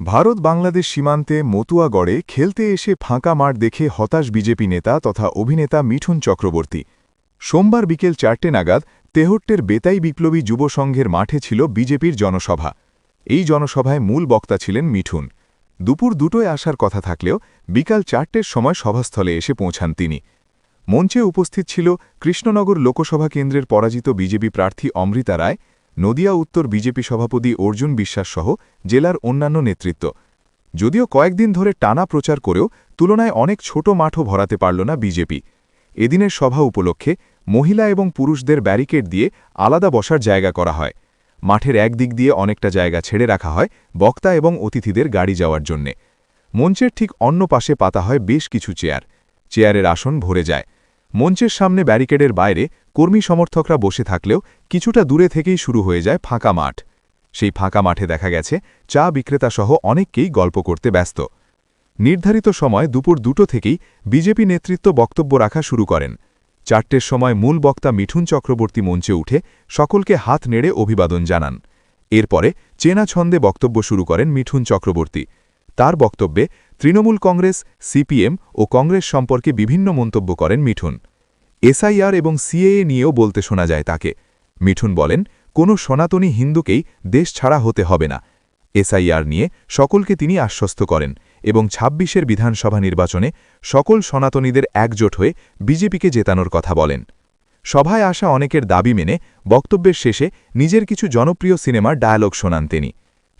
ভারত বাংলাদেশ সীমান্তে মতুয়াগড়ে খেলতে এসে ফাঁকা মাঠ দেখে হতাশ বিজেপি নেতা তথা অভিনেতা মিঠুন চক্রবর্তী। সোমবার বিকেল চারটে নাগাদ তেহট্টের বেতাই বিপ্লবী যুব সংঘের মাঠে ছিল বিজেপির জনসভা। এই জনসভায় মূল বক্তা ছিলেন মিঠুন। দুপুর দুটোয় আসার কথা থাকলেও বিকাল চারটের সময় সভাস্থলে এসে পৌঁছান তিনি। মঞ্চে উপস্থিত ছিল কৃষ্ণনগর লোকসভা কেন্দ্রের পরাজিত বিজেপি প্রার্থী অমৃতা রায় নদিয়া উত্তর বিজেপি সভাপতি অর্জুন বিশ্বাসসহ জেলার অন্যান্য নেতৃত্ব। যদিও কয়েকদিন ধরে টানা প্রচার করেও তুলনায় অনেক ছোট মাঠও ভরাতে পারল না বিজেপি। এদিনের সভা উপলক্ষে মহিলা এবং পুরুষদের ব্যারিকেড দিয়ে আলাদা বসার জায়গা করা হয়। মাঠের একদিক দিয়ে অনেকটা জায়গা ছেড়ে রাখা হয় বক্তা এবং অতিথিদের গাড়ি যাওয়ার জন্যে। মঞ্চের ঠিক অন্য পাশে পাতা হয় বেশ কিছু চেয়ার। চেয়ারের আসন ভরে যায়। মঞ্চের সামনে ব্যারিকেডের বাইরে কর্মী সমর্থকরা বসে থাকলেও কিছুটা দূরে থেকেই শুরু হয়ে যায় ফাঁকা মাঠ। সেই ফাঁকা মাঠে দেখা গেছে, চা বিক্রেতাসহ অনেককেই গল্প করতে ব্যস্ত। নির্ধারিত সময় দুপুর দুটো থেকেই বিজেপি নেতৃত্ব বক্তব্য রাখা শুরু করেন। চারটের সময় মূল বক্তা মিঠুন চক্রবর্তী মঞ্চে উঠে সকলকে হাত নেড়ে অভিবাদন জানান। এরপরে চেনা ছন্দে বক্তব্য শুরু করেন মিঠুন চক্রবর্তী। তার বক্তব্যে তৃণমূল কংগ্রেস, সিপিএম ও কংগ্রেস সম্পর্কে বিভিন্ন মন্তব্য করেন মিঠুন। এসআইআর এবং সিএএ নিয়েও বলতে শোনা যায় তাকে। মিঠুন বলেন, কোনো সনাতনী হিন্দুকেই দেশ ছাড়া হতে হবে না। এসআইআর নিয়ে সকলকে তিনি আশ্বস্ত করেন এবং ছাব্বিশের বিধানসভা নির্বাচনে সকল সনাতনীদের একজোট হয়ে বিজেপিকে জেতানোর কথা বলেন। সভায় আসা অনেকের দাবি মেনে বক্তব্যের শেষে নিজের কিছু জনপ্রিয় সিনেমার ডায়ালগ শোনান তিনি।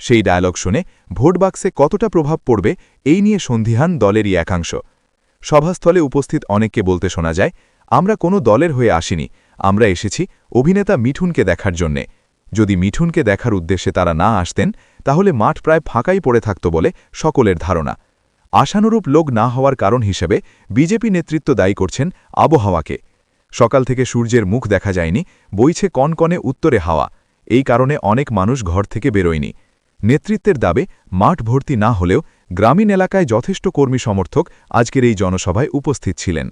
সেই ডায়ালগ শুনে ভোট বাক্সে কতটা প্রভাব পড়বে এই নিয়ে সন্ধিহান দলেরই একাংশ। সভাস্থলে উপস্থিত অনেককে বলতে শোনা যায় আমরা কোনো দলের হয়ে আসিনি, আমরা এসেছি অভিনেতা মিঠুনকে দেখার জন্যে। যদি মিঠুনকে দেখার উদ্দেশ্যে তারা না আসতেন, তাহলে মাঠ প্রায় ফাঁকাই পড়ে থাকত বলে সকলের ধারণা। আশানুরূপ লোক না হওয়ার কারণ হিসেবে বিজেপি নেতৃত্ব দায়ী করছেন আবহাওয়াকে। সকাল থেকে সূর্যের মুখ দেখা যায়নি, বইছে কনকনে উত্তরে হাওয়া। এই কারণে অনেক মানুষ ঘর থেকে বেরোয়নি। নেতৃত্বের দাবে, মাঠ ভর্তি না হলেও গ্রামীণ এলাকায় যথেষ্ট কর্মী সমর্থক আজকের এই জনসভায় উপস্থিত ছিলেন।